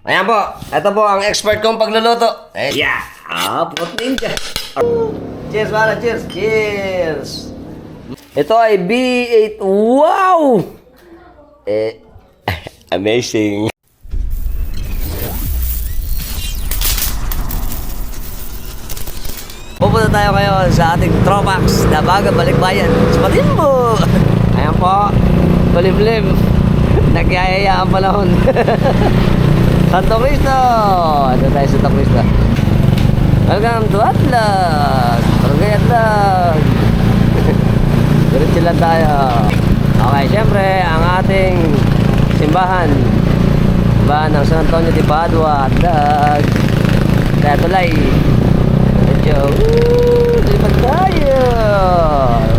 Ayan po, ito po ang expert kong pagluluto. Eh, yeah! Ah, pot ninja. Cheers, para, cheers, cheers! Ito ay B8. Wow! Eh, amazing. Pupunta tayo ngayon sa ating Tropax na baga balikbayan sa Matimbo. Ayan po, kulimlim. Nagyayaya ang panahon. Santo Cristo! Ito tayo sa Santo Cristo. Welcome to Atlag! Barangay Atlag! Diretso lang tayo. Okay, syempre, ang ating simbahan. Simbahan ng San Antonio de Padua, Atlag. Kaya tulay. Medyo, woo! Lipat tayo!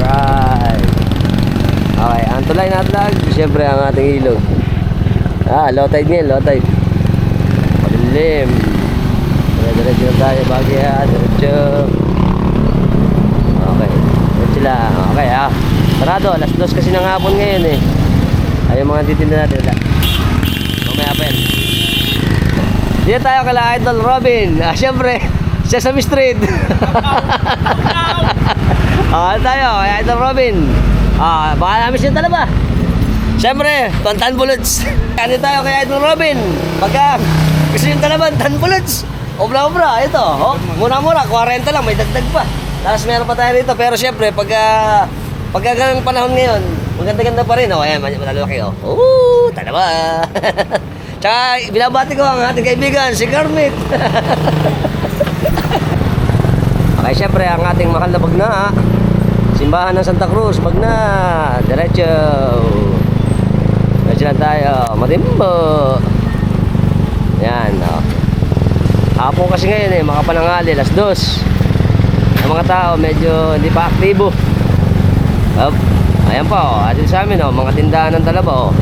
Alright. Okay, ang tulay na Atlag, syempre ang ating ilog. Ah, low tide ngayon, low tide. Madilim. Dire-diretso na tayo, bagya, diretso. Okay, diretso lang. Okay, ah. Sarado, alas dos kasi ng hapon ngayon eh. Ay, yung mga titinda natin, wala. Mamaya pa yan. Dito tayo kala Idol Robin. Ah, syempre, Sesame Street. Ah, tayo, kay Idol Robin. Ah, baka namin siya talaga. Siyempre, Tantan Bullets. Ano tayo kay Idol Robin? Pagka gusto yung talaban, Tan Bullets. Obra-obra, ito. Oh, mura-mura, 40 lang, may dagdag pa. Tapos meron pa tayo dito. Pero siyempre, pagka, pagka ganang panahon ngayon, maganda-ganda pa rin. Oh, ayan, malalaki. Oh, Oo, talaba. Tsaka, binabati ko ang ating kaibigan, si Kermit. okay, siyempre, ang ating mahal na bagna. Simbahan ng Santa Cruz, bagna. Diretso. Diretso lang tayo. Matimbo. Yan, oh. Hapon kasi ngayon eh, makapanangali, las dos. Ang mga tao medyo hindi pa aktibo. Up. Ayan pa, oh. Atin sa amin, oh, mga tindahan ng talaba, oh.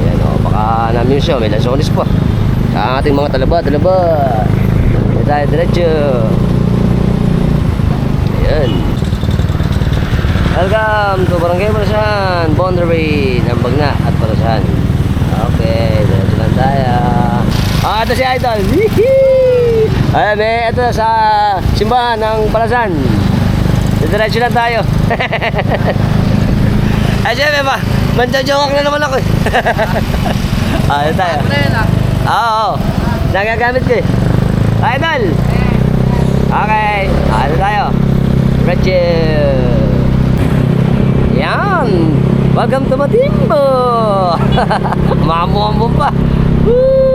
Yan, oh. Baka namin show, may lasonis pa. Sa ating mga talaba, talaba. Yan tayo, diretso. Ayan. Welcome to Barangay Parasan, boundary ng Bagna at Parasan. Okay, diretso lang tayo. Ah, ito si Idol. Hihi! Ay, may ito sa simbahan ng Parasan. Diretso lang tayo. Ay, syempre ba? Manjajawak na naman ako eh. ah, ito tayo. Oo, oo. Nagagamit ko eh. Idol! Okay, ah, ito tayo. Diretso. Yan! Welcome to Matimbo! Mamuambo pa! Woo!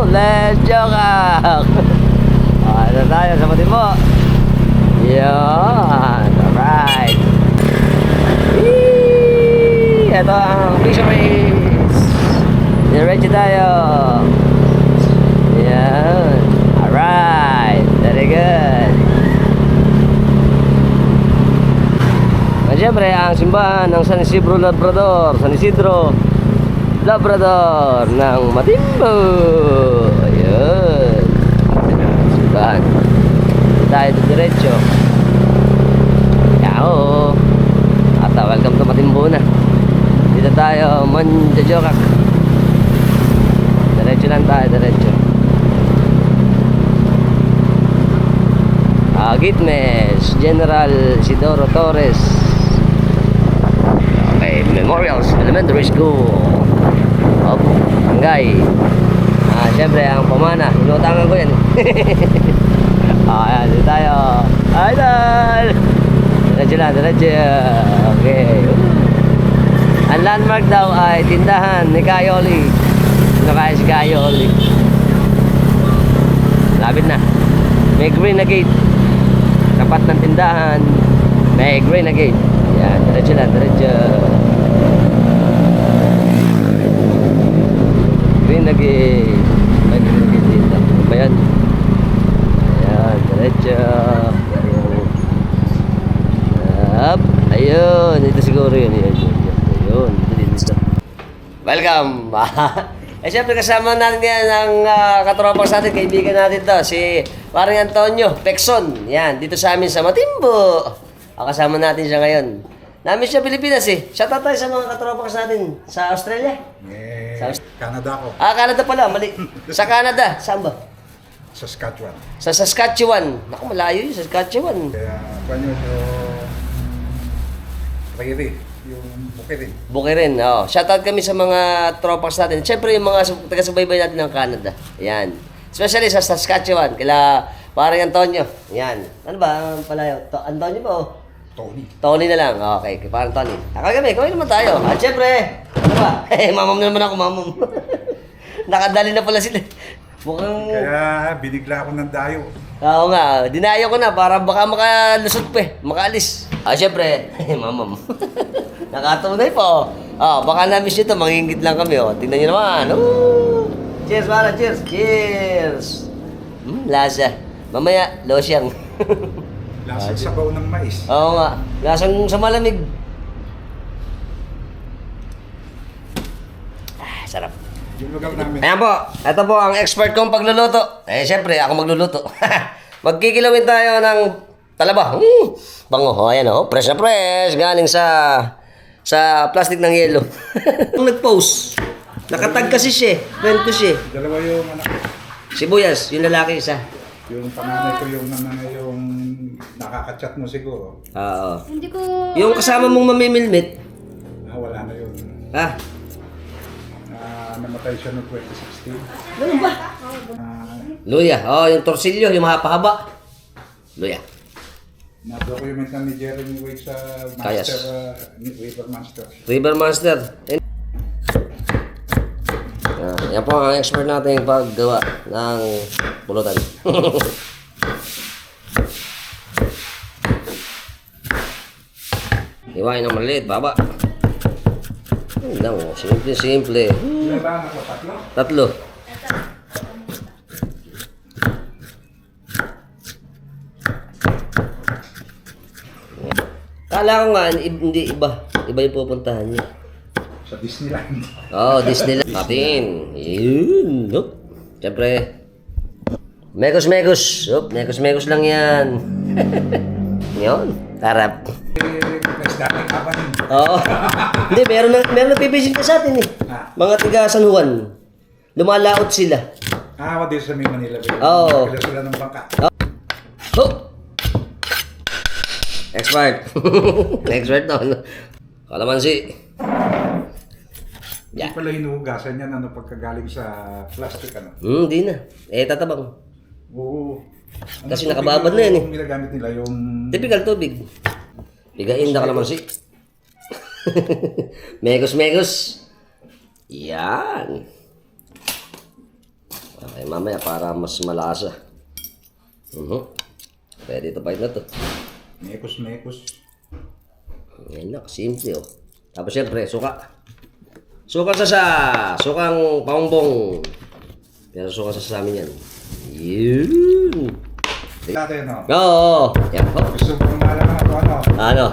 Let's joke! Ano tayo sa Matimbo? Yan! Alright! Whee! Ito ang fisheries! Diretso tayo! Yan! Alright! Very good! At syempre, ang simbahan ng San Isidro Labrador, San Isidro Labrador ng Matimbo. Ayun. Simbahan. Tayo diretso. Yao. At ah, welcome to Matimbo na. Dito tayo, Manjajokak. Diretso lang tayo, diretso. Ah, Gitmes, General Isidoro Torres. Okay, Memorials Elementary School. Opo, Tanggay. Ah, syempre ang pamana, inutangan ko yan. ah, ayan, dito tayo. Idol! Diretso lang, diretso. Okay. Ang landmark daw ay tindahan ni Kayoli. Kaya si Kayoli? Lapit na. May green na gate. Tapat ng tindahan. May green na gate. Yan, diretso lang, diretso. Green na gate. May green na gate dito. Ano ba yan? Ayan, diretso. Up. Ayun, ito siguro yun. Ayun, yun, yun. Ayun, dito dito. Welcome! eh, syempre kasama natin yan ang uh, katropang sa atin, kaibigan natin to, si Paring Antonio Pexon. Yan, dito sa amin sa Matimbo. Ah, kasama natin siya ngayon. Namiss siya Pilipinas eh. Shoutout tayo sa mga katropas natin sa Australia. Eh, Sa- Canada ako. Ah, Canada pala, mali. Sa Canada, saan ba? Saskatchewan. Sa Saskatchewan. Naku, malayo yun, Saskatchewan. Kaya, paano yung Riri, yung Bukiri. Bukirin, oh. Shoutout kami sa mga tropas natin. Siyempre, yung mga su- taga-subaybay natin ng Canada. Yan. Especially sa Saskatchewan, kila parang Antonio. Yan. Ano ba ang palayo? To- Antonio ba? oh? Tony. Tony na lang. Okay, parang Tony. Akal kami, kawin naman tayo. At syempre, ano ba? Eh, mamam na naman ako, mamam. Nakadali na pala sila. Mukhang... Kaya binigla ako ng dayo. Oo nga, dinayo ko na para baka makalusot pa eh, makaalis. Ah, syempre, mamam. Nakatunay pa oh. Ah, baka na-miss nyo ito, mangingit lang kami oh. Tingnan nyo naman. Ooh! Cheers, para, cheers. Cheers. Hmm, lasa. Mamaya, losyang. Lasang sabaw ng mais. Oo nga, lasang sa malamig. Ah, sarap. Yung lugar namin. Ayan po, ito po ang expert kong pagluluto. Eh, siyempre, ako magluluto. Magkikilawin tayo ng talaba. Mm, bango, oh, ayan oh, fresh na fresh, galing sa sa plastic ng yelo. Ang nag-post, nakatag kasi siya, eh. ko siya. eh. Dalawa yung anak. Sibuyas, yung lalaki isa. Yung panganay ko yung nanay yung nakaka-chat mo siguro. Oo. Hindi ko... Yung kasama mong mamimilmit, Ah, wala na yun. ah, Ah, namatay siya noong 2016. ano ba? Ah, Luya, oh, yung torsilyo, yung mahaba-haba. Luya. na-document na ni Jeremy Wade sa Kayas. Master, uh, River Master. River Monster. Yan po ang expert natin paggawa ng pulutan. Iwain ng maliit, baba. Lang, simple, simple. Tatlo? Kala ko nga, hindi iba. Iba yung pupuntahan niya. Sa Disneyland. Oo, oh, Disneyland. Patin. Yun. Yup. Siyempre. Mekos, mekos. Yup, mekos, mekos lang yan. Yun. Tarap. Oo. Hindi, meron na, meron na pipisit ka sa atin eh. Mga tiga San Juan. Lumalaot sila. Ah, ako din sa may Manila. Bay. Oo. Kaya sila ng bangka. Ho! Expert. Expert na. Ano? Kalamansi. Hindi Yeah. pala hinuhugasan yan ano pagkagaling sa plastic ano. Hmm, di na. Eh, tatabang. Oo. Ano Kasi nakababad na yan eh. Yung ginagamit nila yung... Typical tubig. Bigain na kalamansi. megos, megos. Yan. Okay, mamaya para mas malasa. Mhm. Pwede ito pa na to. Mekos, mekos. Yan na, simple oh. Tapos syempre, suka. Suka sa sa, sukang paumbong. Pero suka sa sa amin yan. Yun. Dati ano, Oo. Yan po. gusto mo malaman ako ano, Ano?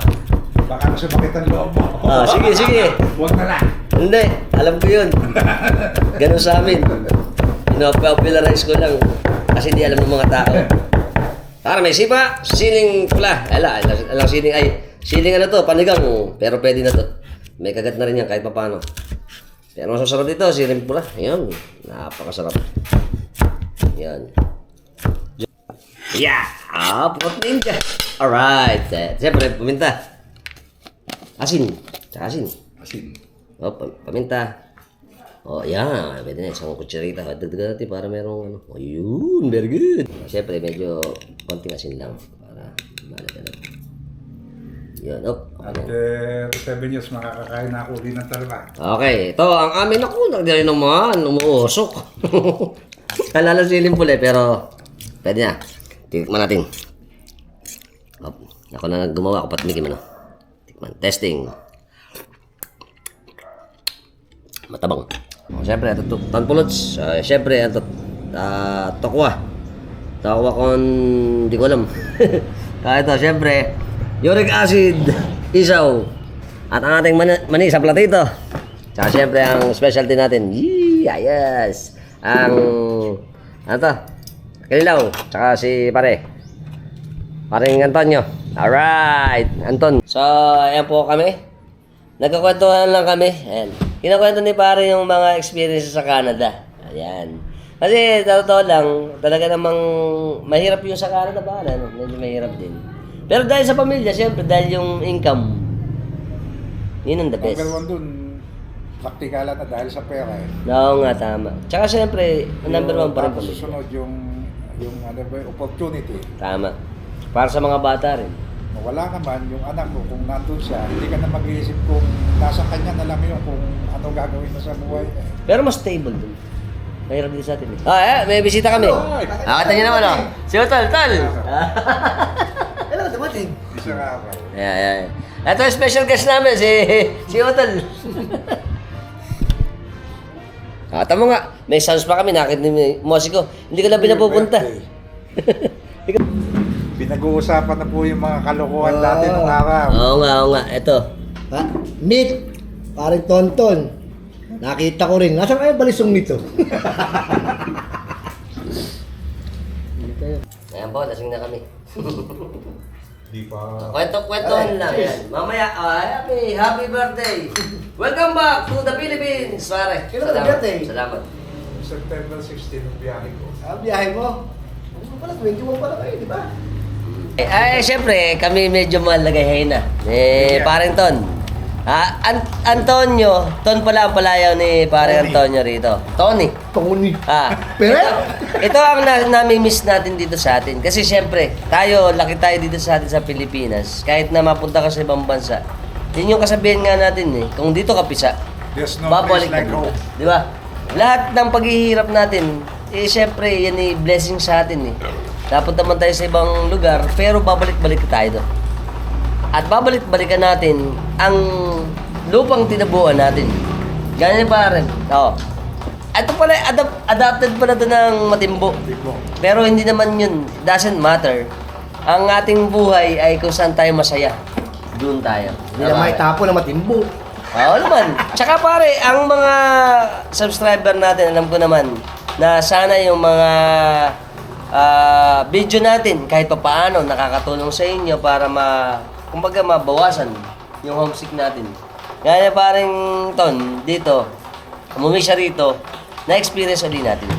baka nasumakit ang loob mo. Ah, sige, sige. Huwag na lang. Hindi, alam ko yun. Ganun sa amin. Pinapopularize ko lang. Kasi di alam ng mga tao. Para may sipa, siling pula. Ala, ala, ala siling ay, siling ano to, panigang. Pero pwede na to. May kagat na rin yan kahit papano. Pero mas masarap dito, siling pula. Yan, napakasarap. Yan. Yeah! Ah, pukot ninja. Alright. Eh, Siyempre, paminta. Asin. Tsaka asin. Asin. Oh, pa- paminta. Oh, yan. Pwede na isang kutsarita. Dagdagan natin para merong ano. Oh, yun. Very good. Siyempre, medyo konting asin lang. Para malaga Yan. Oh. After 7 years, makakakain na ako ulit ng talba. Okay. Ito, ang amin ako. Nagdali naman. Umuusok. Alala siling puli, pero pwede na. Tikman natin. Oh, ako na gumawa. Ako patmikim ano. Tikman. Testing. Matabang. Oh, siyempre, ito to- tanpulots. Uh, siyempre, ito uh, tokwa. Tokwa kon di ko alam. Ah, ito, siyempre, uric acid, isaw, at ang ating mani, sa platito. Tsaka siyempre, ang specialty natin, yee, yes, ang, ano to, kalilaw, tsaka si pare, paring Antonio. Alright, Anton. So, ayan po kami. Nagkakwentuhan lang kami. Ayan. Kinakwento ni pare yung mga experiences sa Canada. Ayan. Kasi, totoo lang, talaga namang mahirap yung sa Canada ba? Ano? Medyo mahirap din. Pero dahil sa pamilya, siyempre, dahil yung income, yun ang the best. Number one dun, praktikalan na dahil sa pera eh. Oo nga, tama. Tsaka siyempre, number one pa rin Tapos pamilya. Susunod yung, yung ano ba, opportunity. Tama. Para sa mga bata rin. Wala naman yung anak ko kung nandun siya, hindi ka na mag-iisip kung nasa kanya na lang yun kung ano gagawin mo sa buhay niya. Pero mas stable dun. Mahirap din sa atin eh. Ah, eh, may bisita kami. Ah, kata niyo naman oh. Si Utol, Tol. ako. Ayan, ayan. Ito yung special guest namin, si, si Utol. ah, tama nga. May sounds pa kami, nakit ni Mosiko. Hindi ka na pinapupunta. Pinag-uusapan na po yung mga kalokohan natin nung araw. Oo nga, oo nga. Ito. Ha? Meet, paring tonton. Nakita ko rin. Nasaan kayo balisong nito? Ayan po, lasing na kami. Di pa. Kwento-kwentuhan lang yan. Mamaya, ah, happy, happy birthday. Welcome back to the Philippines, pare. Kailan ka Salamat. birthday? Salamat. September 16 ang biyahe ko. Ah, biyahe mo. Ano pala, 21 pala kayo, di ba? Eh, ay, syempre, kami medyo malagay na. Eh, Yeah. parang Ton. Ah, An- Antonio, Ton pala ang palayaw ni pare Tony. Antonio rito. Tony. Tony. Ah, Pero? ito, ito ang na, nami-miss natin dito sa atin. Kasi syempre, tayo, laki tayo dito sa atin sa Pilipinas. Kahit na mapunta ka sa ibang bansa. Yun yung kasabihan nga natin eh. Kung dito ka pisa, There's no babalik place like ka home. dito. Di ba? Lahat ng paghihirap natin, eh syempre, yan eh, blessing sa atin eh. Dapat naman tayo sa ibang lugar, pero babalik-balik tayo doon. At babalik-balikan natin ang lupang tinabuan natin. Ganyan pa rin. Oo. Ito pala, adapt, adapted pala ito ng matimbo. Pero hindi naman yun, doesn't matter. Ang ating buhay ay kung saan tayo masaya. Doon tayo. Hindi na may tapo na matimbo. Oo naman. Tsaka pare, ang mga subscriber natin, alam ko naman, na sana yung mga ah, video natin, kahit pa paano, nakakatulong sa inyo para ma, kumbaga mabawasan yung homesick natin. Kaya parang ton, dito, umuwi siya rito, na-experience ulit natin.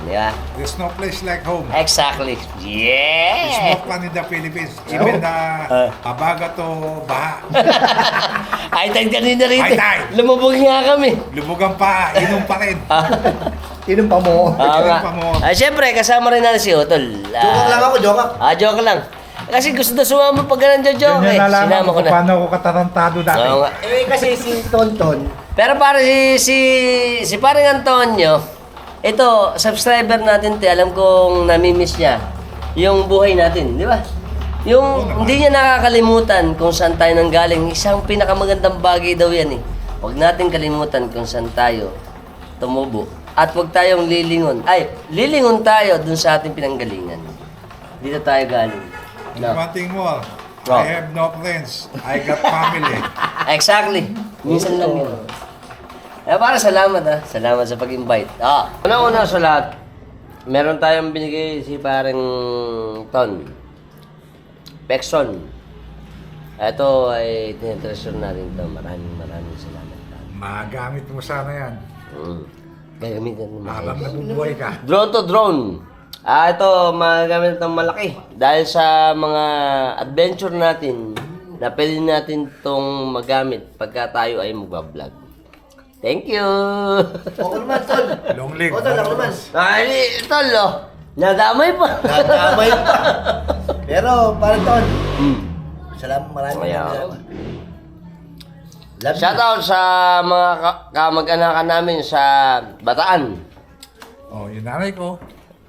Di ba? There's no place like home. Exactly. Yeah! Smoke pan in the Philippines. Even na Ah. abaga to baha. High tide kanina rito. High tide. Lumubog nga kami. Lubog ang paa, inom pa rin. Inom pa mo. Ah, nga. pa mo. Ah, syempre, kasama rin natin si Utol. Ah, Joke lang ako, joke. Ah, joke lang. Kasi gusto na sumama pag ganun joke eh. Ganyan nalaman Sinama ko ko na. paano ako katarantado dati. Oo nga. Eh, kasi si Tonton, Pero para si si si paring Antonio, ito, subscriber natin 'te, alam kong nami-miss niya yung buhay natin, di ba? Yung hindi niya nakakalimutan kung saan tayo nanggaling. Isang pinakamagandang bagay daw yan eh. Huwag natin kalimutan kung saan tayo tumubo. At huwag tayong lilingon. Ay, lilingon tayo dun sa ating pinanggalingan. Dito tayo galing. And one thing more, Oh. I have no friends. I got family. Exactly. Minsan lang yun. Eh, para salamat ha. Salamat sa pag-invite. Ah, una-una sa lahat, meron tayong binigay si parang Ton. Pexon. Ito ay tinetreasure natin ito. Maraming maraming salamat. Magamit mo sana yan. Mm. Gagamitin mo. Habang nabubuhay ka. Drone to drone. Ah, ito, magamit ng malaki. Dahil sa mga adventure natin, na pwede natin itong magamit pagka tayo ay magbablog. Thank you! ako naman, Tol. Long leg. O, Tol, ako naman. Ay, ito lo. Nadamay pa. Nadamay pa. Pero, parang Ton, Hmm. salamat, maraming Kaya- salamat. Love you. Shoutout sa mga ka- kamag-anakan namin sa Bataan. Oh, yung nanay ko.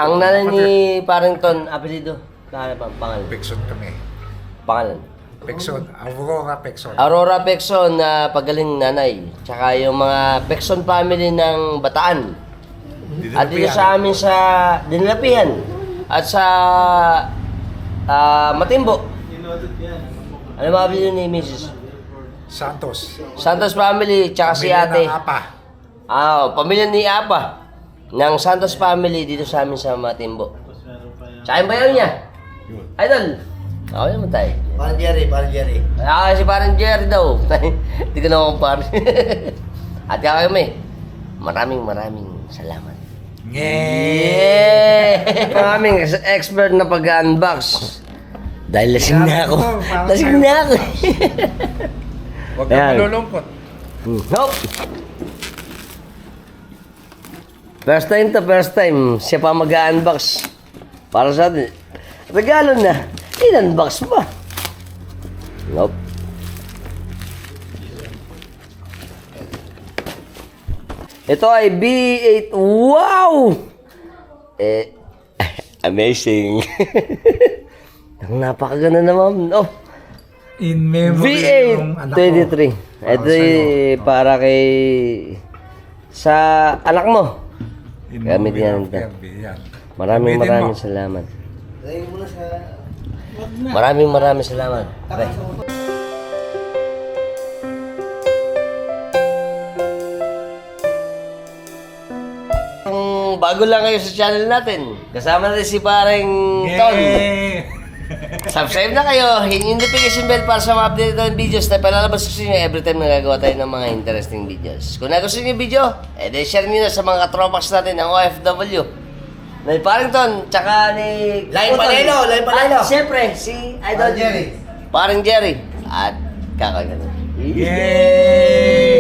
Ang nanay ni Parington, apelido. Kaya pa, pangalan. Pekson kami. Pangalan. Pekson. Aurora Pekson. Aurora Pexon na pagaling nanay. Tsaka yung mga Pexon family ng Bataan. At dito sa amin sa Dinlapihan. At sa ah, Matimbo. Ano mga apelido ni Mrs. Santos. Santos family, tsaka si Pamilya ate. ng Apa. Ah, oh, pamilya ni Apa. Ng Santos family dito sa amin sa Matimbo. Yung bayaw niya. Yun. Idol. Ako naman tayo. Parang Jerry, parang Jerry. Ah, si parang Jerry daw. Hindi ko na kumpare. At kaya kami, maraming maraming salamat. Yeah! Maraming ex- expert na pag-unbox. Dahil lasing na ako. Lasing na ako. Huwag kang malulungkot. Nope. First time to first time, siya pa mag-unbox. Para sa atin. Regalo na. In-unbox pa. Nope. Ito ay B8. Wow! Eh, amazing. Ang napakaganda naman. Oh, In memory V8 ng anak 23. ko. Para Ito ay para kay sa anak mo. In Gamit memory yan of ito. Kirby, yan. Maraming Gamitin maraming mo. salamat. Lagay mo na sa... Wag na. Maraming maraming salamat. Kung bago lang kayo sa channel natin, kasama natin si pareng Ton. Subscribe na kayo, hit yung notification bell para sa mga update ng videos na palalabas ko sa inyo every time na gagawa tayo ng mga interesting videos. Kung nagustuhan niyo yung video, eh di share niyo na sa mga katropax natin ng OFW. Na parang Ton, tsaka ni... Lain Palelo, Lain Palelo. At siyempre, si Idol Parang Jerry. Parang Jerry. At kakagano. Yay!